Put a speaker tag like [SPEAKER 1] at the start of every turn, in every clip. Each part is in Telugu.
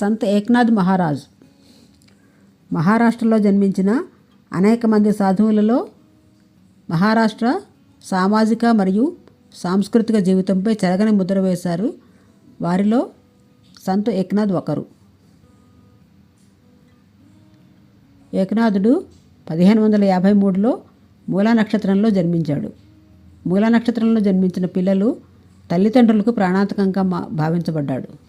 [SPEAKER 1] సంత్ ఏక్నాథ్ మహారాజ్. మహారాష్ట్రలో జన్మించిన అనేక మంది సాధువులలో మహారాష్ట్ర సామాజిక మరియు సాంస్కృతిక జీవితంపై చెరగని ముద్ర వేశారు. వారిలో సంత్ ఏక్నాథ్ ఒకరు. ఏకనాథుడు పదిహేను వందల యాభై మూడులో మూలా నక్షత్రంలో జన్మించాడు. మూలా నక్షత్రంలో జన్మించిన పిల్లలు తల్లిదండ్రులకు ప్రాణాంతకంగా మా- భావించబడ్డాడు.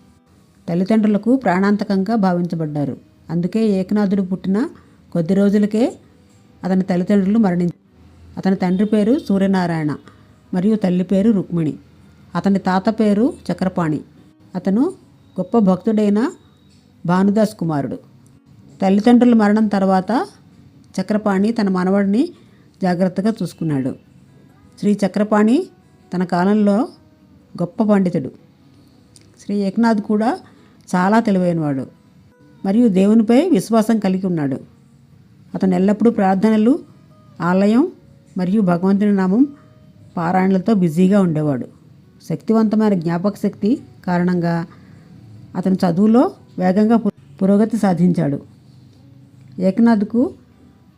[SPEAKER 1] తల్లిదండ్రులకు ప్రాణాంతకంగా భావించబడ్డారు. అందుకే ఏకనాథుడు పుట్టిన కొద్ది రోజులకే అతని తల్లిదండ్రులు మరణించారు అతని తండ్రి పేరు సూర్యనారాయణ మరియు తల్లి పేరు రుక్మిణి. అతని తాత పేరు చక్రపాణి. అతను గొప్ప భక్తుడైన భానుదాస్ కుమారుడు. తల్లిదండ్రుల మరణం తర్వాత చక్రపాణి తన మనవడిని జాగ్రత్తగా చూసుకున్నాడు. శ్రీ చక్రపాణి తన కాలంలో గొప్ప పండితుడు. శ్రీ ఏకనాథ్ కూడా చాలా తెలివైనవాడు. మరియు దేవునిపై విశ్వాసం కలిగి ఉన్నాడు. అతను ఎల్లప్పుడూ ప్రార్థనలు ఆలయం మరియు భగవంతుని నామం పారాయణలతో బిజీగా ఉండేవాడు. శక్తివంతమైన జ్ఞాపక శక్తి కారణంగా అతను చదువులో వేగంగా పు- పురోగతి సాధించాడు. ఏకనాథ్కు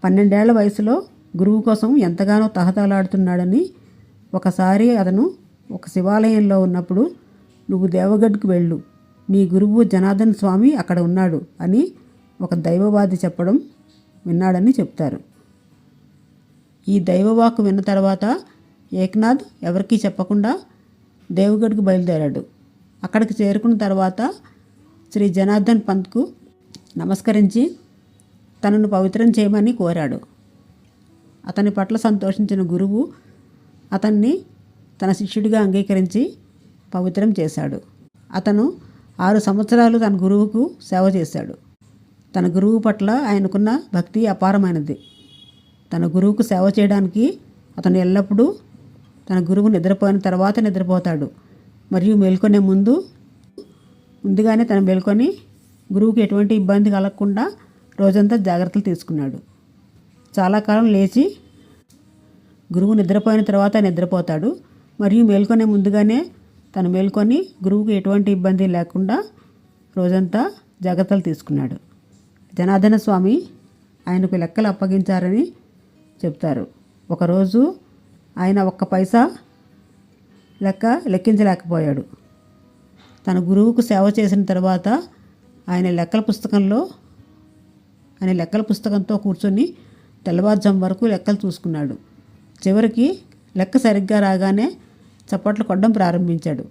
[SPEAKER 1] పన్నెండేళ్ళ వయసులో గురువు కోసం ఎంతగానో తహతలాడుతున్నాడని ఒకసారి అతను ఒక శివాలయంలో ఉన్నప్పుడు నువ్వు దేవగడ్కు వెళ్ళు. నీ గురువు జనార్దన్ స్వామి అక్కడ ఉన్నాడు అని ఒక దైవవాది చెప్పడం విన్నాడని చెప్తారు. ఈ దైవవాకు విన్న తర్వాత ఏక్నాథ్ ఎవరికీ చెప్పకుండా దేవగఢ్కు బయలుదేరాడు. అక్కడికి చేరుకున్న తర్వాత శ్రీ జనార్దన్ పంత్కు నమస్కరించి తనను పవిత్రం చేయమని కోరాడు. అతని పట్ల సంతోషించిన గురువు అతన్ని తన శిష్యుడిగా అంగీకరించి పవిత్రం చేశాడు. అతను ఆరు సంవత్సరాలు తన గురువుకు సేవ చేశాడు. తన గురువు పట్ల ఆయనకున్న భక్తి అపారమైనది. తన గురువుకు సేవ చేయడానికి అతను ఎల్లప్పుడూ తన గురువు నిద్రపోయిన తర్వాత నిద్రపోతాడు. మరియు మేల్కొనే ముందు ముందుగానే తను మేల్కొని గురువుకి ఎటువంటి ఇబ్బంది కలగకుండా రోజంతా జాగ్రత్తలు తీసుకున్నాడు. చాలా కాలం లేచి గురువు నిద్రపోయిన తర్వాత నిద్రపోతాడు. మరియు మేల్కొనే ముందుగానే తను మేల్కొని గురువుకు ఎటువంటి ఇబ్బంది లేకుండా రోజంతా జాగ్రత్తలు తీసుకున్నాడు. జనార్దన స్వామి ఆయనకు లెక్కలు అప్పగించారని చెప్తారు. ఒకరోజు ఆయన ఒక్క పైసా లెక్క లెక్కించలేకపోయాడు. తన గురువుకు సేవ చేసిన తర్వాత ఆయన లెక్కల పుస్తకంలో ఆయన లెక్కల పుస్తకంతో కూర్చొని తెల్లవారుజాము వరకు లెక్కలు చూసుకున్నాడు. చివరికి లెక్క సరిగ్గా రాగానే చప్పట్లు కొట్టడం ప్రారంభించాడు.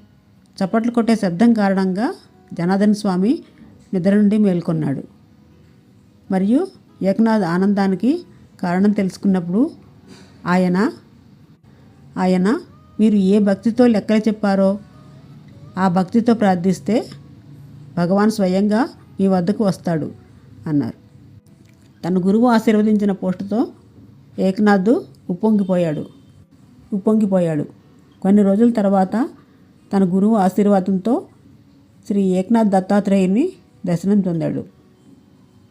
[SPEAKER 1] చప్పట్లు కొట్టే శబ్దం కారణంగా జనార్దన్ స్వామి నిద్ర నుండి మేల్కొన్నాడు. మరియు ఏకనాథ్ ఆనందానికి కారణం తెలుసుకున్నప్పుడు ఆయన ఆయన మీరు ఏ భక్తితో లెక్కలు చెప్పారో ఆ భక్తితో ప్రార్థిస్తే భగవాన్ స్వయంగా మీ వద్దకు వస్తాడు అన్నారు. తన గురువు ఆశీర్వదించిన పోస్టుతో ఏకనాథ్ ఉప్పొంగిపోయాడు. ఉప్పొంగిపోయాడు. కొన్ని రోజుల తర్వాత తన గురువు ఆశీర్వాదంతో శ్రీ ఏకనాథ్ దత్తాత్రేయుని దర్శనం పొందాడు.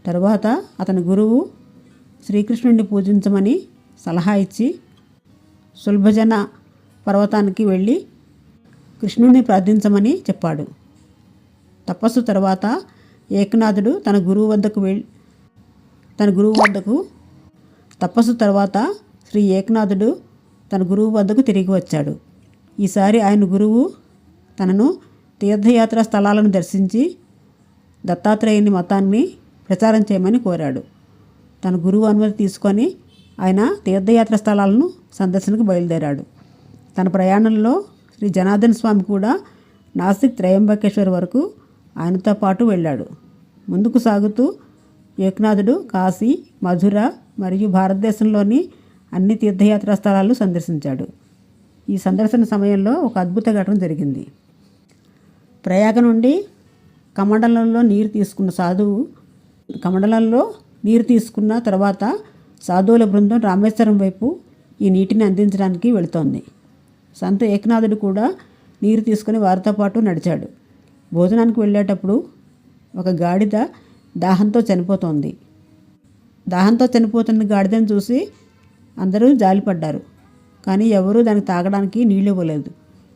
[SPEAKER 1] తరువాత అతని గురువు శ్రీకృష్ణుడిని పూజించమని సలహా ఇచ్చి సులభజన పర్వతానికి వెళ్ళి కృష్ణుడిని ప్రార్థించమని చెప్పాడు. తపస్సు తర్వాత ఏకనాథుడు తన గురువు వద్దకు వెళ్ళి తన గురువు వద్దకు తపస్సు తర్వాత శ్రీ ఏకనాథుడు తన గురువు వద్దకు తిరిగి వచ్చాడు. ఈసారి ఆయన గురువు తనను తీర్థయాత్ర స్థలాలను దర్శించి దత్తాత్రేయుని మతాన్ని ప్రచారం చేయమని కోరాడు. తన గురువు అనుమతి తీసుకొని ఆయన తీర్థయాత్ర స్థలాలను సందర్శనకు బయలుదేరాడు. తన ప్రయాణంలో శ్రీ జనార్దన్ స్వామి కూడా నాసిక్ త్రయంబకేశ్వర్ వరకు ఆయనతో పాటు వెళ్ళాడు. ముందుకు సాగుతూ ఏకనాథుడు కాశీ మధుర మరియు భారతదేశంలోని అన్ని తీర్థయాత్రా స్థలాలు సందర్శించాడు. ఈ సందర్శన సమయంలో ఒక అద్భుత ఘటన జరిగింది. ప్రయాగ నుండి కమండలంలో నీరు తీసుకున్న సాధువు కమండలంలో నీరు తీసుకున్న తర్వాత సాధువుల బృందం రామేశ్వరం వైపు ఈ నీటిని అందించడానికి వెళుతోంది. సంత ఏకనాథుడు కూడా నీరు తీసుకుని వారితో పాటు నడిచాడు. భోజనానికి వెళ్ళేటప్పుడు ఒక గాడిద దాహంతో చనిపోతోంది. దాహంతో చనిపోతున్న గాడిదను చూసి అందరూ జాలిపడ్డారు. కానీ ఎవరూ దానికి తాగడానికి నీళ్ళు ఇవ్వలేదు.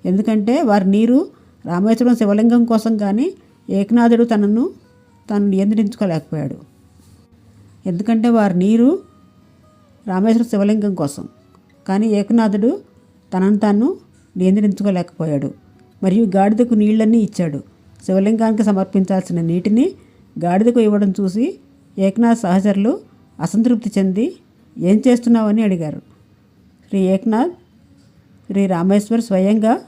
[SPEAKER 1] ఎందుకంటే వారి నీరు రామేశ్వరం శివలింగం కోసం కానీ ఏకనాథుడు తనను తను నియంత్రించుకోలేకపోయాడు. ఎందుకంటే వారి నీరు రామేశ్వర శివలింగం కోసం. కానీ ఏకనాథుడు తనను తాను నియంత్రించుకోలేకపోయాడు. మరియు గాడిదకు నీళ్ళన్నీ ఇచ్చాడు. శివలింగానికి సమర్పించాల్సిన నీటిని గాడిదకు ఇవ్వడం చూసి ఏకనాథ్ సహచరులు అసంతృప్తి చెంది ఏం చేస్తున్నావని అడిగారు. శ్రీ ఏకనాథ్ శ్రీ రామేశ్వర్ స్వయంగా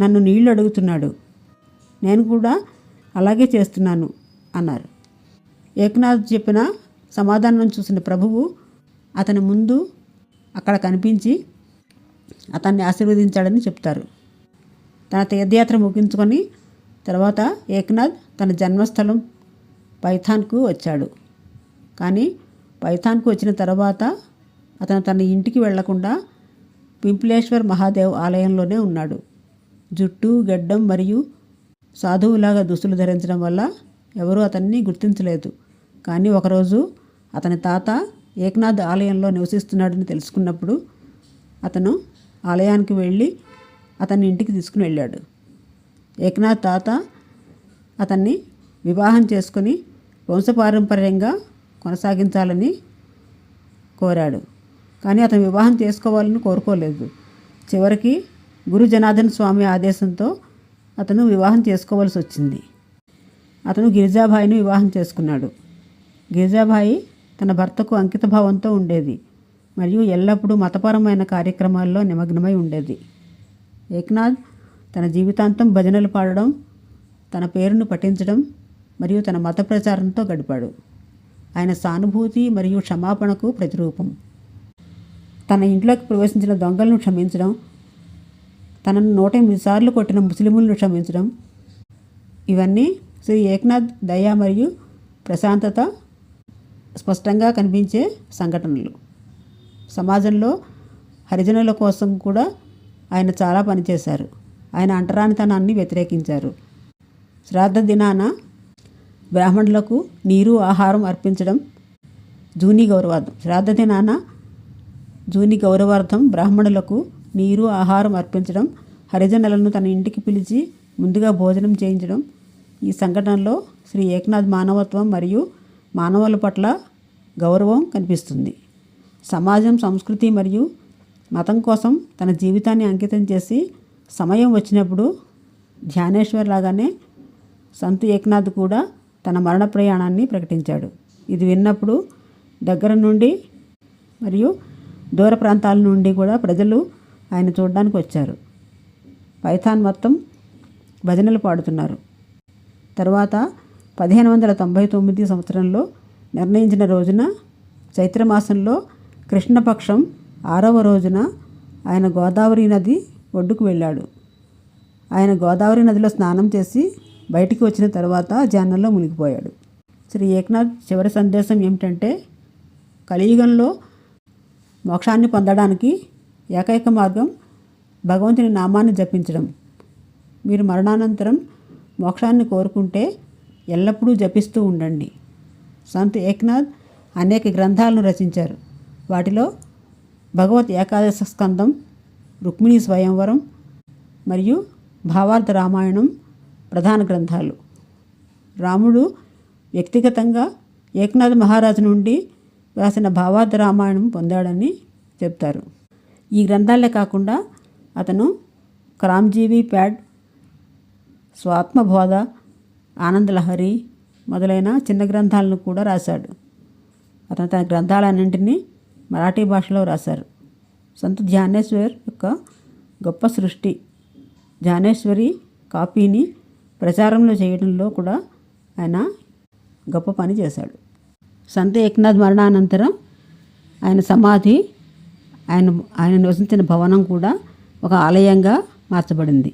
[SPEAKER 1] నన్ను నీళ్ళు అడుగుతున్నాడు. నేను కూడా అలాగే చేస్తున్నాను అన్నారు. ఏకనాథ్ చెప్పిన సమాధానం చూసిన ప్రభువు అతని ముందు అక్కడ కనిపించి అతన్ని ఆశీర్వదించాడని చెప్తారు. తన తీర్థయాత్ర ముగించుకొని తర్వాత ఏకనాథ్ తన జన్మస్థలం పైథాన్కు వచ్చాడు. కానీ పైథాన్కు వచ్చిన తర్వాత అతను తన ఇంటికి వెళ్ళకుండా పింపులేశ్వర్ మహాదేవ్ ఆలయంలోనే ఉన్నాడు. జుట్టు గడ్డం మరియు సాధువులాగా దుస్తులు ధరించడం వల్ల ఎవరూ అతన్ని గుర్తించలేదు. కానీ ఒకరోజు అతని తాత ఏకనాథ్ ఆలయంలో నివసిస్తున్నాడని తెలుసుకున్నప్పుడు అతను ఆలయానికి వెళ్ళి అతన్ని ఇంటికి తీసుకుని వెళ్ళాడు. ఏకనాథ్ తాత అతన్ని వివాహం చేసుకుని వంశపారంపర్యంగా కొనసాగించాలని కోరాడు. కానీ అతను వివాహం చేసుకోవాలని కోరుకోలేదు. చివరికి గురు జనార్దన్ స్వామి ఆదేశంతో అతను వివాహం చేసుకోవాల్సి వచ్చింది. అతను గిరిజాబాయిని వివాహం చేసుకున్నాడు. గిరిజాబాయి తన భర్తకు అంకితభావంతో ఉండేది మరియు ఎల్లప్పుడూ మతపరమైన కార్యక్రమాల్లో నిమగ్నమై ఉండేది. ఏక్నాథ్ తన జీవితాంతం భజనలు పాడడం తన పేరును పఠించడం మరియు తన మత ప్రచారంతో గడిపాడు. ఆయన సానుభూతి మరియు క్షమాపణకు ప్రతిరూపం. తన ఇంట్లోకి ప్రవేశించిన దొంగలను క్షమించడం తనను నూట ఎనిమిది సార్లు కొట్టిన ముస్లిములను క్షమించడం ఇవన్నీ శ్రీ ఏక్నాథ్ దయ మరియు ప్రశాంతత స్పష్టంగా కనిపించే సంఘటనలు. సమాజంలో హరిజనుల కోసం కూడా ఆయన చాలా పనిచేశారు ఆయన అంటరానితనాన్ని వ్యతిరేకించారు. శ్రాద్ధ దినాన బ్రాహ్మణులకు నీరు ఆహారం అర్పించడం జూని గౌరవార్థం. శ్రాద్ధ దినాన జూని గౌరవార్థం బ్రాహ్మణులకు నీరు ఆహారం అర్పించడం హరిజనులను తన ఇంటికి పిలిచి ముందుగా భోజనం చేయించడం. ఈ సంఘటనలో శ్రీ ఏకనాథ్ మానవత్వం మరియు మానవుల పట్ల గౌరవం కనిపిస్తుంది. సమాజం సంస్కృతి మరియు మతం కోసం తన జీవితాన్ని అంకితం చేసి సమయం వచ్చినప్పుడు ధ్యానేశ్వర్ లాగానే సంత్ ఏకనాథ్ కూడా తన మరణ ప్రయాణాన్ని ప్రకటించాడు. ఇది విన్నప్పుడు దగ్గర నుండి మరియు దూర ప్రాంతాల నుండి కూడా ప్రజలు ఆయన చూడడానికి వచ్చారు. పైథాన్ మొత్తం భజనలు పాడుతున్నారు. తర్వాత పదిహేను వందల తొంభై తొమ్మిది సంవత్సరంలో నిర్ణయించిన రోజున చైత్రమాసంలో కృష్ణపక్షం ఆరవ రోజున ఆయన గోదావరి నది ఒడ్డుకు వెళ్ళాడు. ఆయన గోదావరి నదిలో స్నానం చేసి బయటికి వచ్చిన తర్వాత జానంలో మునిగిపోయాడు. శ్రీ ఏకనాథ్ చివరి సందేశం ఏమిటంటే కలియుగంలో మోక్షాన్ని పొందడానికి ఏకైక మార్గం భగవంతుని నామాన్ని జపించడం. మీరు మరణానంతరం మోక్షాన్ని కోరుకుంటే ఎల్లప్పుడూ జపిస్తూ ఉండండి. సంత్ ఏక్నాథ్ అనేక గ్రంథాలను రచించారు. వాటిలో భగవత్ ఏకాదశ స్కందం రుక్మిణి స్వయంవరం మరియు భావార్థ రామాయణం ప్రధాన గ్రంథాలు. రాముడు వ్యక్తిగతంగా ఏకనాథ్ మహారాజు నుండి రాసిన భావార్థ రామాయణం పొందాడని చెప్తారు. ఈ గ్రంథాలే కాకుండా అతను క్రామ్జీవి ప్యాడ్ స్వాత్మబోధ ఆనందలహరి మొదలైన చిన్న గ్రంథాలను కూడా రాశాడు. అతను తన గ్రంథాలన్నింటినీ మరాఠీ భాషలో రాశారు. సంత ధ్యానేశ్వర్ యొక్క గొప్ప సృష్టి ధ్యానేశ్వరి కాపీని ప్రచారంలో చేయడంలో కూడా ఆయన గొప్ప పని చేశాడు. సంత ఏకనాథ్ మరణానంతరం ఆయన సమాధి ఆయన ఆయన నివసించిన భవనం కూడా ఒక ఆలయంగా మార్చబడింది.